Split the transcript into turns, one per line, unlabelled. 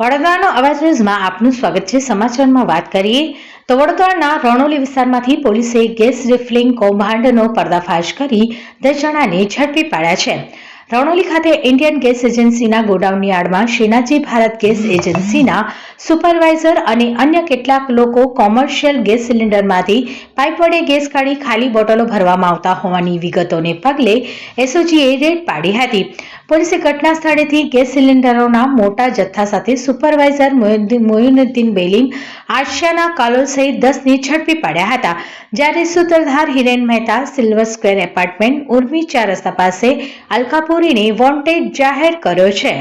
વડોદરાનો અવાજ ન્યૂઝમાં આપનું સ્વાગત છે. સમાચારમાં વાત કરીએ તો વડોદરાના રણોલી વિસ્તારમાંથી પોલીસે ગેસ રિફિલિંગ કૌભાંડનો પર્દાફાશ કરી દસ જણાને ઝડપી પાડ્યા છે. રણોલી ખાતે ઇન્ડિયન ગેસ એજન્સીના ગોડાઉનની આડમાં શ્રીનાથજી ભારત ગેસ એજન્સીના સુપરવાઇઝર અને અન્ય કેટલાક લોકો કોમર્શિયલ ગેસ સિલિન્ડરમાંથી પાઇપ વડે ગેસ કાઢી ખાલી બોટલો ભરવામાં આવતા હોવાની વિગતોને પગલે એસઓજીએ રેડ પાડી હતી. પોલીસે ઘટના સ્થળેથી ગેસ સિલિન્ડરોના મોટા જથ્થા સાથે સુપરવાઇઝર મોયુનુદ્દીન બેલીમ આશિયાના કાલોલ સહિત દસને ઝડપી પાડ્યા હતા. જ્યારે સૂત્રધાર Hiren Mehta silver square apartment Urmi ચાર રસ્તા પાસે અલકાપુરીને વોન્ટેડ જાહેર કર્યો છે.